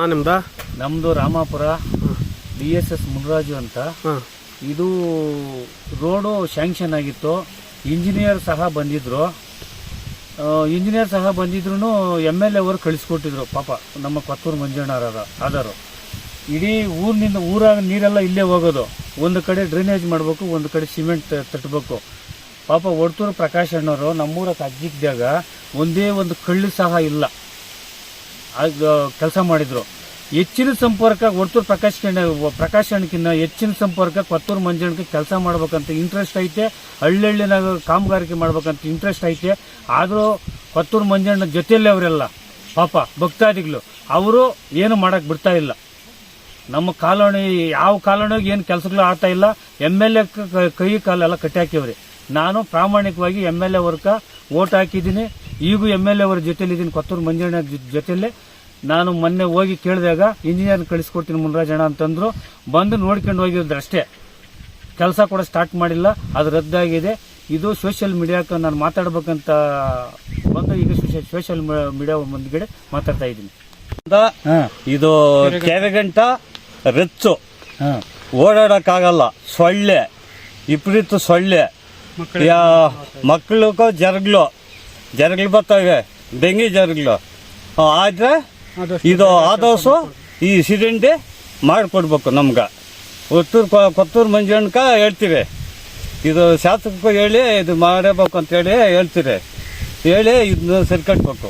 ನಿಮ್ದ? ನಮ್ಮದು Ramapura D S S Munaraju ಅಂತ. ಇದು ರೋಡು ಶಾಂಕ್ಷನ್ ಆಗಿತ್ತು. ಇಂಜಿನಿಯರ್ ಸಹ ಬಂದಿದ್ರು. ಇಂಜಿನಿಯರ್ ಸಹ ಬಂದಿದ್ರು ಎಂ ಎಲ್ ಎ ಅವರು ಕಳಿಸ್ಕೊಟ್ಟಿದ್ರು ಪಾಪ ನಮ್ಮ ಕೊತ್ತೂರು ಮಂಜಣ್ಣರ ಆದರು ಇಡೀ ಊರಿನಿಂದ ಊರಾಗ ನೀರೆಲ್ಲ ಇಲ್ಲೇ ಹೋಗೋದು. ಒಂದು ಕಡೆ ಡ್ರೈನೇಜ್ ಮಾಡಬೇಕು ಒಂದು ಕಡೆ ಸಿಮೆಂಟ್ ತಟ್ಟಬೇಕು ಪಾಪ ಒಡ್ತೂರು ಪ್ರಕಾಶ್ ಅಣ್ಣವರು ನಮ್ಮೂರ ಅಜ್ಜಿಗ್ದಾಗ ಒಂದೇ ಒಂದು ಕಳ್ಳು ಸಹ ಇಲ್ಲ. ಕೆಲಸ ಮಾಡಿದ್ರು. ಹೆಚ್ಚಿನ ಸಂಪರ್ಕ ಒಡ್ತೂರು ಪ್ರಕಾಶ್ ಪ್ರಕಾಶ್ ಅಣ್ಣಕ್ಕಿಂತ ಹೆಚ್ಚಿನ ಸಂಪರ್ಕ ಕೊತ್ತೂರು ಮಂಜಣ್ಣಕ್ಕೆ ಕೆಲಸ ಮಾಡ್ಬೇಕಂತ ಇಂಟ್ರೆಸ್ಟ್ ಐತೆ. ಹಳ್ಳಿನಾಗ ಕಾಮಗಾರಿಕೆ ಮಾಡ್ಬೇಕಂತ ಇಂಟ್ರೆಸ್ಟ್ ಐತೆ. ಆದರೂ ಕೊತ್ತೂರು ಮಂಜಣ್ಣ ಜೊತೆಯಲ್ಲೇ ಅವರೆಲ್ಲ, ಪಾಪ ಭಕ್ತಾದಿಗಳು, ಅವರು ಏನು ಮಾಡಕ್ಕೆ ಬಿಡ್ತಾ ಇಲ್ಲ. ನಮ್ಮ ಕಾಲೋನಿ ಯಾವ ಕಾಲೋಣಿಗೆ ಏನು ಕೆಲಸಗಳು ಆಗ್ತಾ ಇಲ್ಲ. ಎಂ ಎಲ್ ಎ ಕೈ ಕಾಲೆಲ್ಲ ಕಟ್ಟಿ ಹಾಕಿವ್ರಿ. ನಾನು ಪ್ರಾಮಾಣಿಕವಾಗಿ ಎಂ ಎಲ್ ಎ ವರ್ಗ ಓಟ್ ಹಾಕಿದ್ದೀನಿ. ಈಗೂ ಎಂ ಎಲ್ ಎ ಅವರ ಜೊತೆಲಿದ್ದೀನಿ ಕೊತ್ತೂರು ಮಂಜಣ್ಣ ಜೊತೆಲೆ ಜೊತೆಲಿ ನಾನು ಮೊನ್ನೆ ಹೋಗಿ ಕೇಳಿದಾಗ ಇಂಜಿನಿಯರ್ ಕಳಿಸ್ಕೊಡ್ತೀನಿ ಮುನ್ರಾಜಣ್ಣ ಅಂತಂದ್ರು. ಬಂದು ನೋಡ್ಕೊಂಡು ಹೋಗಿದ್ರು ಅಷ್ಟೇ. ಕೆಲಸ ಕೂಡ ಸ್ಟಾರ್ಟ್ ಮಾಡಿಲ್ಲ. ಅದು ರದ್ದಾಗಿದೆ. ಇದು ಸೋಷಿಯಲ್ ಮೀಡಿಯಾಕ್ಕೆ ನಾನು ಮಾತಾಡ್ಬೇಕಂತ ಬಂದು ಈಗ ಸೋಷಿಯಲ್ ಮೀಡಿಯಾ ಮುಂದ್ಗಡೆ ಮಾತಾಡ್ತಾ ಇದ್ದೀನಿ. ಇದು ಕೆರೆಗಂಟ ರೆಚ್ಚು. ಓಡಾಡಕ್ಕಾಗಲ್ಲ. ಸೊಳ್ಳೆ. ವಿಪರೀತ ಸೊಳ್ಳೆ. ಯಾ ಮಕ್ಕಳಿಗೂ ಜರಗ್ಲು. ಜರಗ್ಲು ಬರ್ತಾವೆ ಡೆಂಗಿ ಜನಗಳು. ಆದರೆ ಇದು ಆದಷ್ಟು ಈ ಸಿಲಿಂಡೆ ಮಾಡಿಕೊಡ್ಬೇಕು ನಮ್ಗೆ. ಒತ್ತೂರು ಕೊತ್ತೂರು ಮಂಜಣ್ಣಕ ಹೇಳ್ತೀವಿ ಇದು ಶಾಸಕಕ್ಕೂ ಹೇಳಿ ಇದು ಮಾಡಬೇಕು ಅಂತ ಹೇಳಿ ಹೇಳ್ತೀರಿ. ಹೇಳಿ ಇದನ್ನ ಸರಿ ಕಟ್ಬೇಕು.